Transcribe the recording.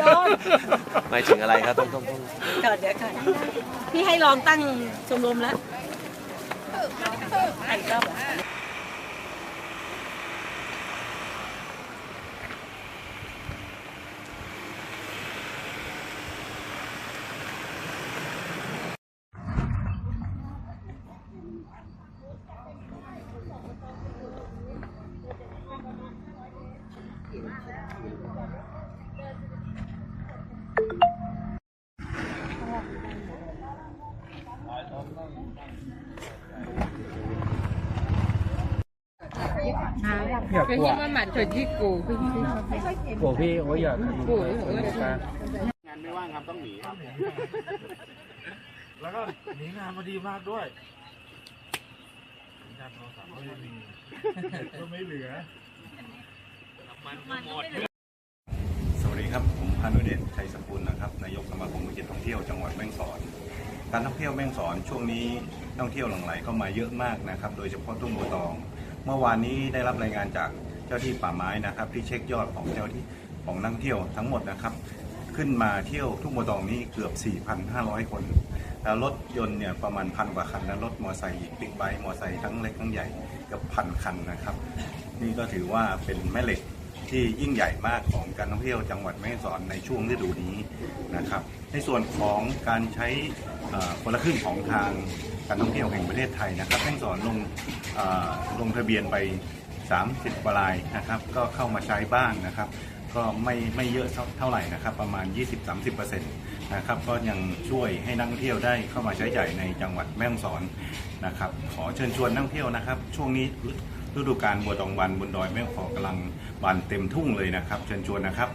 โดนหมายถึงอะไรครับต้องต้องต้องเดี๋ยวเดี๋ยวก่อนพี่ให้ลองตั้งชมรมแล้วอีกร อยากกลัว 그러니까 만져지고 그냥กูกูพี่โอ้ยอยากกลัวเลย งานไม่ว่างครับต้องหนีครับ แล้วก็หนีงานมาดีมากด้วยงานโทรศัพท์ก็ไม่มีก็ไม่เหลือ พานุเดชชัยสกุลนะครับนายกสมาคมวิจิตรท่องเที่ยวจังหวัดแม่งสอนการท่องเที่ยวแม่งสอนช่วงนี้ท่องเที่ยวหลั่งไหลเข้ามาเยอะมากนะครับ โดยเฉพาะทุ่งบัวตอง เมื่อวานนี้ได้รับรายงานจากเจ้าที่ป่าไม้นะครับ ที่เช็คยอดของเจ้าที่ของนักเที่ยวทั้งหมดนะครับ ขึ้นมาเที่ยวทุ่งบัวตองนี้เกือบ 4,500 คนแล้วรถยนต์เนี่ยประมาณพันกว่าคันและรถมอเตอร์ไซค์อีกบิ๊กไบค์มอเตอร์ไซค์ทั้งเล็กทั้งใหญ่เกือบพันคันนะครับ นี่ก็ถือว่าเป็นแม่เหล็ก ที่ยิ่งใหญ่มากของการท่องเที่ยวจังหวัดแม่ฮ่องสอนในช่วงฤดูนี้นะครับ ในส่วนของการใช้คนละครึ่งของทางการท่องเที่ยวแห่งประเทศไทยนะครับแม่ฮ่องสอนลงลงทะเบียนไป 30กว่ารายนะครับ ก็เข้ามาใช้บ้างนะครับ ก็ไม่ไม่เยอะเท่าไหร่นะครับ ประมาณ 20-30%นะครับก็ยังช่วยให้นักท่องเที่ยวได้เข้ามาใช้จ่ายในจังหวัดแม่ฮ่องสอนนะครับ ขอเชิญชวนนักท่องเที่ยวนะครับ ช่วงนี้ ฤดูการบัวตองวันบนดอยแม่ขอกำลังบานเต็มทุ่งเลยนะครับเชิญชวนนะครับ